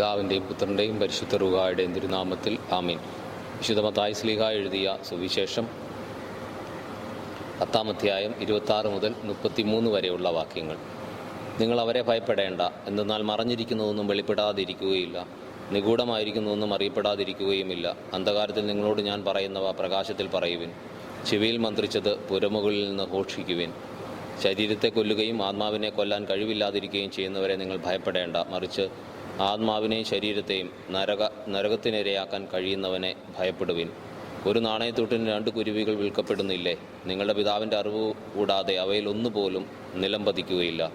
പിതാവിന്റെയും പുത്രന്റെയും പരിശുദ്ധ റുഹായുടെയും തിരുനാമത്തിൽ ആമീൻ. വിശുദ്ധ മത്തായി സ്ലീഹ എഴുതിയ സുവിശേഷം പത്താം അധ്യായം ഇരുപത്താറ് മുതൽ മുപ്പത്തിമൂന്ന് വരെയുള്ള വാക്യങ്ങൾ. നിങ്ങൾ അവരെ ഭയപ്പെടേണ്ട. എന്തെന്നാൽ മറഞ്ഞിരിക്കുന്നതൊന്നും വെളിപ്പെടാതിരിക്കുകയില്ല. നിഗൂഢമായിരിക്കുന്നതൊന്നും അറിയപ്പെടാതിരിക്കുകയുമില്ല. അന്ധകാരത്തിൽ നിങ്ങളോട് ഞാൻ പറയുന്നവ പ്രകാശത്തിൽ പറയുവിൻ. ചെവിയിൽ മന്ത്രിച്ചത് പുരമുകളിൽ നിന്ന് ഘോഷിക്കുവിൻ. ശരീരത്തെ കൊല്ലുകയും ആത്മാവിനെ കൊല്ലാൻ കഴിവില്ലാതിരിക്കുകയും ചെയ്യുന്നവരെ നിങ്ങൾ ഭയപ്പെടേണ്ട. മറിച്ച് ആത്മാവിനെയും ശരീരത്തെയും നരക നരകത്തിനിരയാക്കാൻ കഴിയുന്നവനെ ഭയപ്പെടുവിൻ. ഒരു നാണയത്തൊട്ടിന് രണ്ട് കുരുവികൾ വിൽക്കപ്പെടുന്നില്ലേ? നിങ്ങളുടെ പിതാവിന്റെ അറിവ് കൂടാതെ അവയിൽ ഒന്നുപോലും നിലം പതിക്കുകയില്ല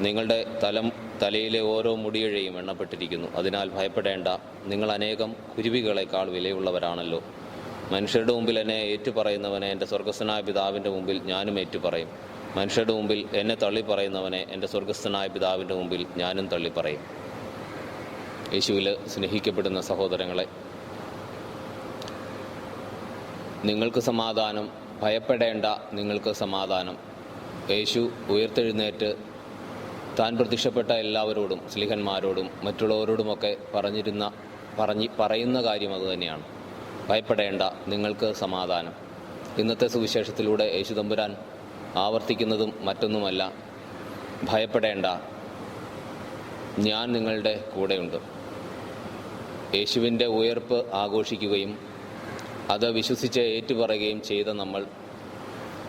നിങ്ങളുടെ തലം തലയിലെ ഓരോ മുടിയിഴയും എണ്ണപ്പെട്ടിരിക്കുന്നു. അതിനാൽ ഭയപ്പെടേണ്ട നിങ്ങൾ അനേകം കുരുവികളെക്കാൾ വിലയുള്ളവരാണല്ലോ. മനുഷ്യരുടെ മുമ്പിൽ എന്നെ ഏറ്റുപറയുന്നവനെ എന്റെ സ്വർഗസ്ഥനായ പിതാവിന്റെ മുമ്പിൽ ഞാനും ഏറ്റുപറയും. മനുഷ്യരുടെ മുമ്പിൽ എന്നെ തള്ളി തള്ളിപ്പറയുന്നവനെ എന്റെ സ്വർഗസ്ഥനായ പിതാവിന്റെ മുമ്പിൽ ഞാനും തള്ളിപ്പറയും. യേശുവിൽ സ്നേഹിക്കപ്പെടുന്ന സഹോദരങ്ങളെ നിങ്ങൾക്ക് സമാധാനം ഭയപ്പെടേണ്ട നിങ്ങൾക്ക് സമാധാനം. യേശു ഉയർത്തെഴുന്നേറ്റ് താൻ പ്രത്യക്ഷപ്പെട്ട എല്ലാവരോടും സ്ലിഹന്മാരോടും മറ്റുള്ളവരോടുമൊക്കെ പറഞ്ഞിരുന്ന പറഞ്ഞ് പറയുന്ന കാര്യം അതുതന്നെയാണ് ഭയപ്പെടേണ്ട നിങ്ങൾക്ക് സമാധാനം. ഇന്നത്തെ സുവിശേഷത്തിലൂടെ യേശു തമ്പുരാൻ ആവർത്തിക്കുന്നതും മറ്റൊന്നുമല്ല. ഭയപ്പെടേണ്ട. ഞാൻ നിങ്ങളുടെ കൂടെയുണ്ട്. യേശുവിന്റെ ഉയർപ്പ് ആഘോഷിക്കുകയും അത് വിശ്വസിച്ച് ഏറ്റുപറയുകയും ചെയ്ത നമ്മൾ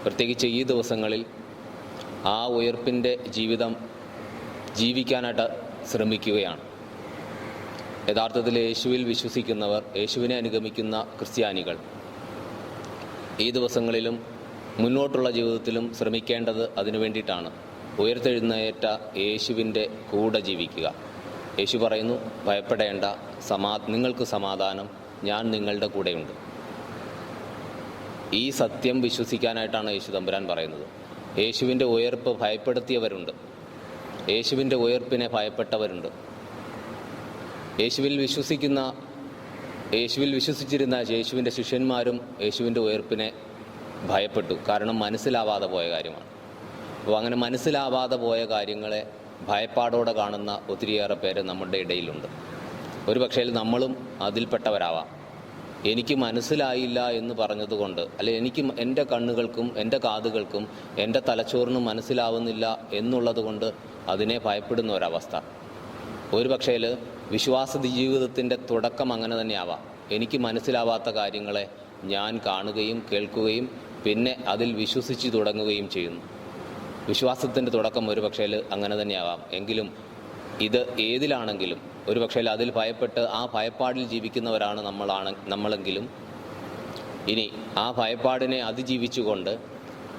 പ്രത്യേകിച്ച് ഈ ദിവസങ്ങളിൽ ആ ഉയർപ്പിന്റെ ജീവിതം ജീവിക്കാനായിട്ട് ശ്രമിക്കുകയാണ്. യഥാർത്ഥത്തിൽ യേശുവിൽ വിശ്വസിക്കുന്നവർ യേശുവിനെ അനുഗമിക്കുന്ന ക്രിസ്ത്യാനികൾ ഈ ദിവസങ്ങളിലും മുന്നോട്ടുള്ള ജീവിതത്തിലും ശ്രമിക്കേണ്ടത് അതിനു വേണ്ടിയിട്ടാണ് ഉയർത്തെഴുന്നേറ്റ യേശുവിന്റെ കൂടെ ജീവിക്കുക. യേശു പറയുന്നു ഭയപ്പെടേണ്ട സമാ നിങ്ങൾക്ക് സമാധാനം ഞാൻ നിങ്ങളുടെ കൂടെയുണ്ട്. ഈ സത്യം വിശ്വസിക്കാനായിട്ടാണ് യേശു തമ്പുരാൻ പറയുന്നത്. യേശുവിന്റെ ഉയർപ്പ് ഭയപ്പെടുത്തിയവരുണ്ട്. യേശുവിന്റെ ഉയർപ്പിനെ ഭയപ്പെട്ടവരുണ്ട്. യേശുവിൽ വിശ്വസിക്കുന്ന യേശുവിൽ വിശ്വസിച്ചിരുന്ന യേശുവിന്റെ ശിഷ്യന്മാരും യേശുവിന്റെ ഉയർപ്പിനെ ഭയപ്പെട്ടു. കാരണം മനസ്സിലാവാതെ പോയ കാര്യമാണ്. അപ്പോൾ അങ്ങനെ മനസ്സിലാവാതെ പോയ കാര്യങ്ങളെ ഭയപ്പാടോടെ കാണുന്ന ഒത്തിരിയേറെ പേര് നമ്മുടെ ഇടയിലുണ്ട്. ഒരു പക്ഷേ നമ്മളും അതിൽപ്പെട്ടവരാവാം. എനിക്ക് മനസ്സിലായില്ല എന്ന് പറഞ്ഞതുകൊണ്ട് അല്ലെ എനിക്ക് എന്റെ കണ്ണുകൾക്കും എന്റെ കാതുകൾക്കും എന്റെ തലച്ചോറിനും മനസ്സിലാവുന്നില്ല എന്നുള്ളതുകൊണ്ട് അതിനെ ഭയപ്പെടുന്ന ഒരവസ്ഥ. ഒരു പക്ഷേ വിശ്വാസ ജീവിതത്തിന്റെ തുടക്കം അങ്ങനെ തന്നെയാവാം. എനിക്ക് മനസ്സിലാവാത്ത കാര്യങ്ങളെ ഞാൻ കാണുകയും കേൾക്കുകയും പിന്നെ അതിൽ വിശ്വസിച്ച് തുടങ്ങുകയും ചെയ്യുന്നു. വിശ്വാസത്തിന്റെ തുടക്കം ഒരു പക്ഷേ അങ്ങനെ തന്നെയാവാം. എങ്കിലും ഇത് ഏതിലാണെങ്കിലും ഒരു പക്ഷേ അതിൽ ഭയപ്പെട്ട് ആ ഭയപ്പാടിൽ ജീവിക്കുന്നവരാണ് നമ്മളാണ് നമ്മളെങ്കിലും. ഇനി ആ ഭയപ്പാടിനെ അതിജീവിച്ചുകൊണ്ട്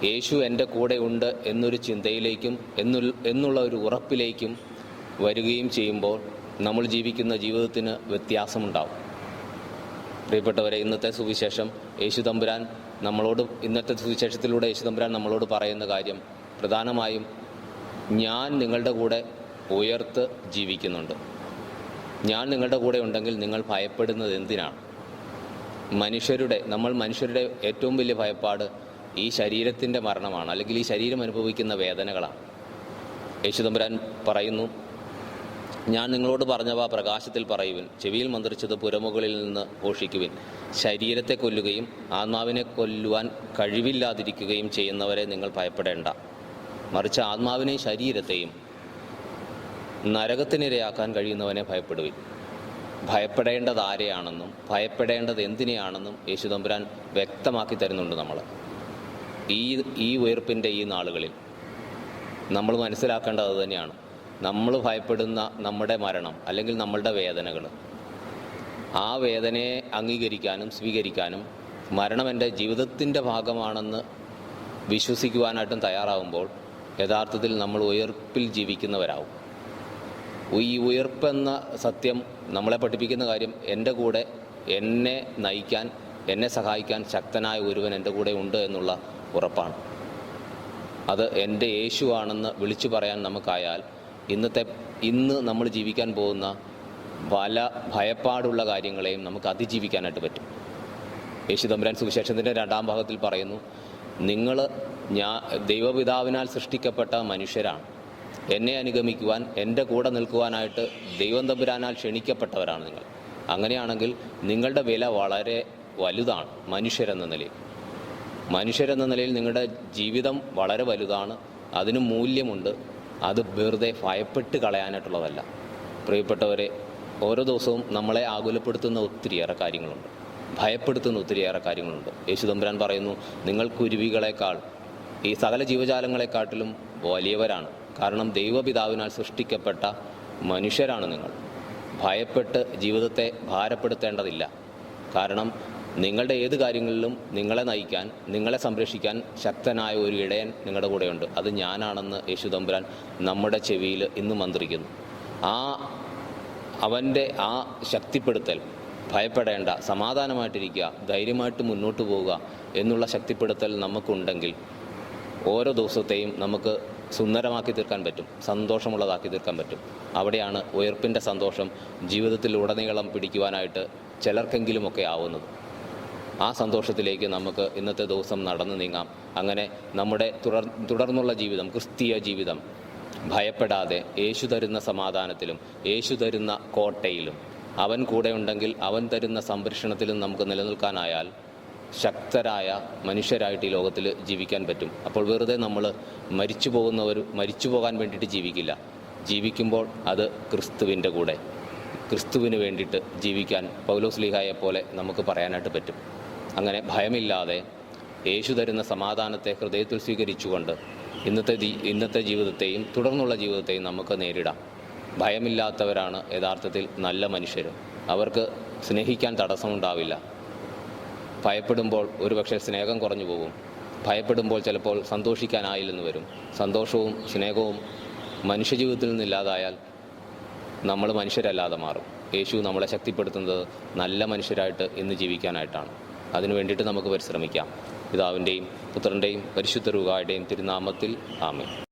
യേശു എന്റെ കൂടെ ഉണ്ട് എന്നൊരു ചിന്തയിലേക്കും എന്നു എന്നുള്ള ഒരു ഉറപ്പിലേക്കും വരികയും ചെയ്യുമ്പോൾ നമ്മൾ ജീവിക്കുന്ന ജീവിതത്തിന് വ്യത്യാസമുണ്ടാവും. പ്രിയപ്പെട്ടവരെ ഇന്നത്തെ സുവിശേഷം യേശു തമ്പുരാൻ നമ്മളോട് ഇന്നത്തെ സുവിശേഷത്തിലൂടെ യേശു തമ്പുരാൻ നമ്മളോട് പറയുന്ന കാര്യം പ്രധാനമായും ഞാൻ നിങ്ങളുടെ കൂടെ ഉയർത്ത് ജീവിക്കുന്നുണ്ട്. ഞാൻ നിങ്ങളുടെ കൂടെ ഉണ്ടെങ്കിൽ നിങ്ങൾ ഭയപ്പെടുന്നത് എന്തിനാണ്? മനുഷ്യരുടെ നമ്മൾ മനുഷ്യരുടെ ഏറ്റവും വലിയ ഭയപ്പാട് ഈ ശരീരത്തിന്റെ മരണമാണ് അല്ലെങ്കിൽ ഈ ശരീരം അനുഭവിക്കുന്ന വേദനകളാണ്. യേശുദമ്പുരാൻ പറയുന്നു ഞാൻ നിങ്ങളോട് പറഞ്ഞവ പ്രകാശത്തിൽ പറയുവിൻ ചെവിയിൽ മന്ത്രിച്ചത് പുരമുകളിൽ നിന്ന് ഘോഷിക്കുവിൻ ശരീരത്തെ കൊല്ലുകയും ആത്മാവിനെ കൊല്ലുവാൻ കഴിവില്ലാതിരിക്കുകയും ചെയ്യുന്നവരെ നിങ്ങൾ ഭയപ്പെടേണ്ട. മറിച്ച് ആത്മാവിനെയും ശരീരത്തെയും നരകത്തിനിരയാക്കാൻ കഴിയുന്നവനെ ഭയപ്പെടുവിൻ. ഭയപ്പെടേണ്ടത് ആരെയാണെന്നും ഭയപ്പെടേണ്ടത് എന്തിനെയാണെന്നും യേശുതമ്പുരാൻ വ്യക്തമാക്കി തരുന്നുണ്ട് നമ്മൾ ഈ ഈ ഉയർപ്പിന്റെ ഈ നാളുകളിൽ നമ്മൾ മനസ്സിലാക്കേണ്ടത് തന്നെയാണ്. നമ്മൾ ഭയപ്പെടുന്ന നമ്മുടെ മരണം അല്ലെങ്കിൽ നമ്മളുടെ വേദനകൾ ആ വേദനയെ അംഗീകരിക്കാനും സ്വീകരിക്കാനും മരണം എന്റെ ജീവിതത്തിന്റെ ഭാഗമാണെന്ന് വിശ്വസിക്കുവാനായിട്ടും തയ്യാറാവുമ്പോൾ യഥാർത്ഥത്തിൽ നമ്മൾ ഉയർപ്പിൽ ജീവിക്കുന്നവരാവും. ഈ ഉയർപ്പെന്ന സത്യം നമ്മളെ പഠിപ്പിക്കുന്ന കാര്യം എന്റെ കൂടെ എന്നെ നയിക്കാൻ എന്നെ സഹായിക്കാൻ ശക്തനായ ഒരുവൻ എന്റെ കൂടെ ഉണ്ട് എന്നുള്ള ഉറപ്പാണ്. അത് എന്റെ യേശുവാണെന്ന് വിളിച്ചു പറയാൻ നമുക്കായാൽ ഇന്നത്തെ ഇന്ന് നമ്മൾ ജീവിക്കാൻ പോകുന്ന പല ഭയപ്പാടുള്ള കാര്യങ്ങളെയും നമുക്ക് അതിജീവിക്കാനായിട്ട് പറ്റും. യേശു തമ്പുരാൻ സുവിശേഷത്തിന്റെ രണ്ടാം ഭാഗത്തിൽ പറയുന്നു നിങ്ങൾ ഞാ ദൈവപിതാവിനാൽ സൃഷ്ടിക്കപ്പെട്ട മനുഷ്യരാണ്. എന്നെ അനുഗമിക്കുവാൻ എന്റെ കൂടെ നിൽക്കുവാനായിട്ട് ദൈവം തമ്പുരാനാൽ ക്ഷണിക്കപ്പെട്ടവരാണ് നിങ്ങൾ. അങ്ങനെയാണെങ്കിൽ നിങ്ങളുടെ വില വളരെ വലുതാണ് മനുഷ്യരെന്ന നിലയിൽ. മനുഷ്യരെന്ന നിലയിൽ നിങ്ങളുടെ ജീവിതം വളരെ വലുതാണ് അതിന് മൂല്യമുണ്ട് അത് വെറുതെ ഭയപ്പെട്ട് കളയാനായിട്ടുള്ളതല്ല. പ്രിയപ്പെട്ടവരെ ഓരോ ദിവസവും നമ്മളെ ആകുലപ്പെടുത്തുന്ന ഒത്തിരിയേറെ കാര്യങ്ങളുണ്ട്. ഭയപ്പെടുത്തുന്ന ഒത്തിരിയേറെ കാര്യങ്ങളുണ്ട്. യേശുദമ്പുരാൻ പറയുന്നു നിങ്ങൾ കുരുവികളെക്കാൾ ഈ സകല ജീവജാലങ്ങളെക്കാട്ടിലും വലിയവരാണ്. കാരണം ദൈവപിതാവിനാൽ സൃഷ്ടിക്കപ്പെട്ട മനുഷ്യരാണ് നിങ്ങൾ. ഭയപ്പെട്ട് ജീവിതത്തെ ഭാരപ്പെടുത്തേണ്ടതില്ല. കാരണം നിങ്ങളുടെ ഏത് കാര്യങ്ങളിലും നിങ്ങളെ നയിക്കാൻ നിങ്ങളെ സംരക്ഷിക്കാൻ ശക്തനായ ഒരു ഇടയൻ നിങ്ങളുടെ കൂടെയുണ്ട്. അത് ഞാനാണെന്ന് യേശു തമ്പുരാൻ നമ്മുടെ ചെവിയിൽ ഇന്ന് മന്ത്രിക്കുന്നു. ആ അവന്റെ ആ ശക്തിപ്പെടുത്തൽ ഭയപ്പെടേണ്ട സമാധാനമായിട്ടിരിക്കുക ധൈര്യമായിട്ട് മുന്നോട്ട് പോവുക എന്നുള്ള ശക്തിപ്പെടുത്തൽ നമുക്കുണ്ടെങ്കിൽ ഓരോ ദിവസത്തെയും നമുക്ക് സുന്ദരമാക്കി തീർക്കാൻ പറ്റും സന്തോഷമുള്ളതാക്കി തീർക്കാൻ പറ്റും. അവിടെയാണ് ഉയർപ്പിന്റെ സന്തോഷം ജീവിതത്തിൽ ഉടനീളം പിടിക്കുവാനായിട്ട് ചിലർക്കെങ്കിലുമൊക്കെ ആവുന്നത്. ആ സന്തോഷത്തിലേക്ക് നമുക്ക് ഇന്നത്തെ ദിവസം നടന്നു നീങ്ങാം. അങ്ങനെ നമ്മുടെ തുടർ തുടർന്നുള്ള ജീവിതം ക്രിസ്തീയ ജീവിതം ഭയപ്പെടാതെ യേശു തരുന്ന സമാധാനത്തിലും യേശു തരുന്ന കോട്ടയിലും അവൻ കൂടെ ഉണ്ടെങ്കിൽ അവൻ തരുന്ന സംരക്ഷണത്തിലും നമുക്ക് നിലനിൽക്കാനായാൽ ശക്തരായ മനുഷ്യരായിട്ട് ഈ ലോകത്തിൽ ജീവിക്കാൻ പറ്റും. അപ്പോൾ വെറുതെ നമ്മൾ മരിച്ചു പോകുന്നവർ മരിച്ചു പോകാൻ വേണ്ടിയിട്ട് ജീവിക്കില്ല. ജീവിക്കുമ്പോൾ അത് ക്രിസ്തുവിന്റെ കൂടെ ക്രിസ്തുവിന് വേണ്ടിയിട്ട് ജീവിക്കാൻ പൗലോസ് ലീഹായെ പോലെ നമുക്ക് പറയാനായിട്ട് പറ്റും. അങ്ങനെ ഭയമില്ലാതെ യേശു തരുന്ന സമാധാനത്തെ ഹൃദയത്തിൽ സ്വീകരിച്ചുകൊണ്ട് ഇന്നത്തെ ഇന്നത്തെ ജീവിതത്തെയും തുടർന്നുള്ള ജീവിതത്തെയും നമുക്ക് നേരിടാം. ഭയമില്ലാത്തവരാണ് യഥാർത്ഥത്തിൽ നല്ല മനുഷ്യർ അവർക്ക് സ്നേഹിക്കാൻ തടസ്സമുണ്ടാവില്ല. ഭയപ്പെടുമ്പോൾ ഒരുപക്ഷെ സ്നേഹം കുറഞ്ഞു പോകും. ഭയപ്പെടുമ്പോൾ ചിലപ്പോൾ സന്തോഷിക്കാനായില്ലെന്ന് വരും. സന്തോഷവും സ്നേഹവും മനുഷ്യജീവിതത്തിൽ നിന്നില്ലാതായാൽ നമ്മൾ മനുഷ്യരല്ലാതെ മാറും. യേശു നമ്മളെ ശക്തിപ്പെടുത്തുന്നത് നല്ല മനുഷ്യരായിട്ട് ഇന്ന് ജീവിക്കാനായിട്ടാണ്. അതിനു വേണ്ടിയിട്ട് നമുക്ക് പരിശ്രമിക്കാം. പിതാവിന്റെയും പുത്രന്റെയും പരിശുദ്ധ രൂപായുടെയും തിരുനാമത്തിൽ ആമേ